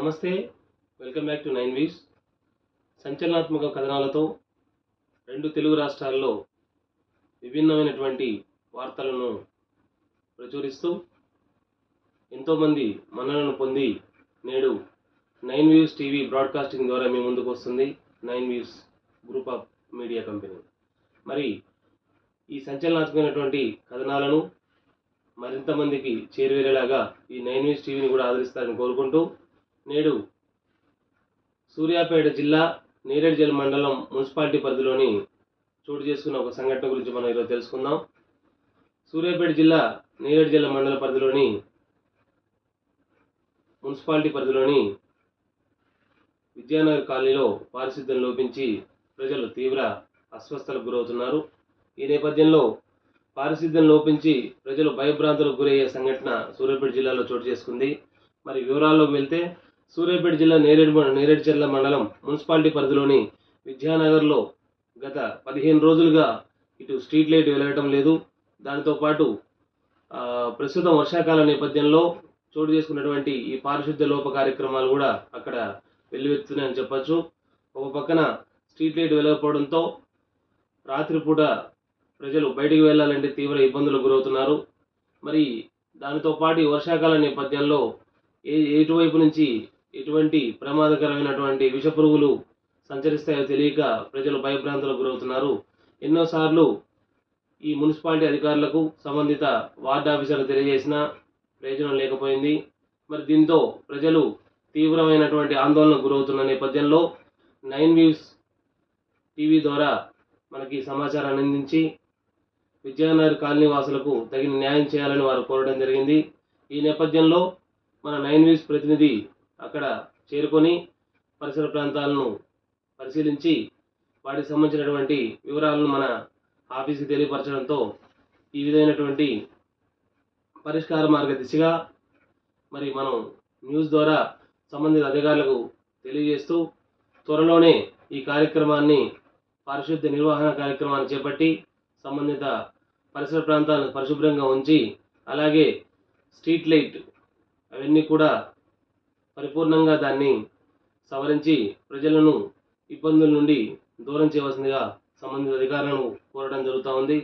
నమస్తే welcome back to nine vees. సంచలనాత్మక కథనాలతో రెండు తెలుగు రాష్ట్రాల్లో విభిన్నమైనటువంటి వార్తలను ప్రచురిస్తూ ఎంతోమంది మన్ననను పొంది నేడు నైన్ వ్యూస్ టీవీ బ్రాడ్కాస్టింగ్ ద్వారా మీ ముందుకు వస్తుంది nine views group of media company. మరి ఈ సంచలనాత్మకమైనటువంటి కథనాలను మరింతమందికి చేరువేరేలాగా ఈ నైన్ న్యూస్ టీవీని కూడా ఆదరిస్తారని కోరుకుంటూ నేడు సూర్యాపేట జిల్లా నేరేడ్జల్ మండలం మున్సిపాలిటీ పరిధిలోని చోటు చేసుకున్న ఒక సంఘటన గురించి మనం ఈరోజు తెలుసుకుందాం. సూర్యాపేట జిల్లా నేరేడ్జల్ మండల పరిధిలోని మున్సిపాలిటీ పరిధిలోని విద్యానగర్ కాలనీలో పారిశుద్ధ్యం లోపించి ప్రజలు తీవ్ర అస్వస్థలకు గురవుతున్నారు. ఈ నేపథ్యంలో పారిశుద్ధ్యం లోపించి ప్రజలు భయభ్రాంతులకు గురయ్యే సంఘటన సూర్యాపేట జిల్లాలో చోటు చేసుకుంది. మరి వివరాల్లోకి వెళ్తే సూర్యాపేట జిల్లా నేరేడు నేరేడుచెర్ల మండలం మున్సిపాలిటీ పరిధిలోని విద్యానగర్లో గత పదిహేను రోజులుగా ఇటు స్ట్రీట్ లైట్ వెలగటం లేదు. దానితో పాటు ప్రస్తుతం వర్షాకాల నేపథ్యంలో చోటు చేసుకున్నటువంటి ఈ పారిశుద్ధ్య లోప కార్యక్రమాలు కూడా అక్కడ వెల్లువెత్తున్నాయని చెప్పచ్చు. ఒక పక్కన స్ట్రీట్ లైట్ వెలగకపోవడంతో రాత్రిపూట ప్రజలు బయటికి వెళ్ళాలంటే తీవ్ర ఇబ్బందులకు గురవుతున్నారు. మరి దానితో పాటు ఈ వర్షాకాల నేపథ్యంలో ఏ ఎటువైపు నుంచి ఎటువంటి ప్రమాదకరమైనటువంటి విష పురుగులు సంచరిస్తాయో తెలియక ప్రజలు భయభ్రాంతులకు గురవుతున్నారు. ఎన్నోసార్లు ఈ మున్సిపాలిటీ అధికారులకు సంబంధిత వార్డ్ ఆఫీసర్లు తెలియజేసినా ప్రయోజనం లేకపోయింది. మరి దీంతో ప్రజలు తీవ్రమైనటువంటి ఆందోళనకు గురవుతున్న నేపథ్యంలో నైన్ వ్యూస్ టీవీ ద్వారా మనకి సమాచారాన్ని అందించి విజయనగర్ కాలనీ వాసులకు తగిన న్యాయం చేయాలని వారు కోరడం జరిగింది. ఈ నేపథ్యంలో మన నైన్ వ్యూస్ ప్రతినిధి అక్కడ చేరుకొని పరిసర ప్రాంతాలను పరిశీలించి వాటికి సంబంధించినటువంటి వివరాలను మన ఆఫీస్కి తెలియపరచడంతో ఈ విధమైనటువంటి పరిష్కార మార్గ దిశగా మరి మనం న్యూస్ ద్వారా సంబంధిత అధికారులకు తెలియజేస్తూ త్వరలోనే ఈ కార్యక్రమాన్ని పారిశుద్ధ్య నిర్వహణ కార్యక్రమాన్ని చేపట్టి సంబంధిత పరిసర ప్రాంతాలను పరిశుభ్రంగా ఉంచి అలాగే స్ట్రీట్ లైట్ అవన్నీ కూడా పరిపూర్ణంగా దాన్ని సవరించి ప్రజలను ఇబ్బందుల నుండి దూరం చేయవలసిందిగా సంబంధిత అధికారులను కోరడం జరుగుతూ ఉంది.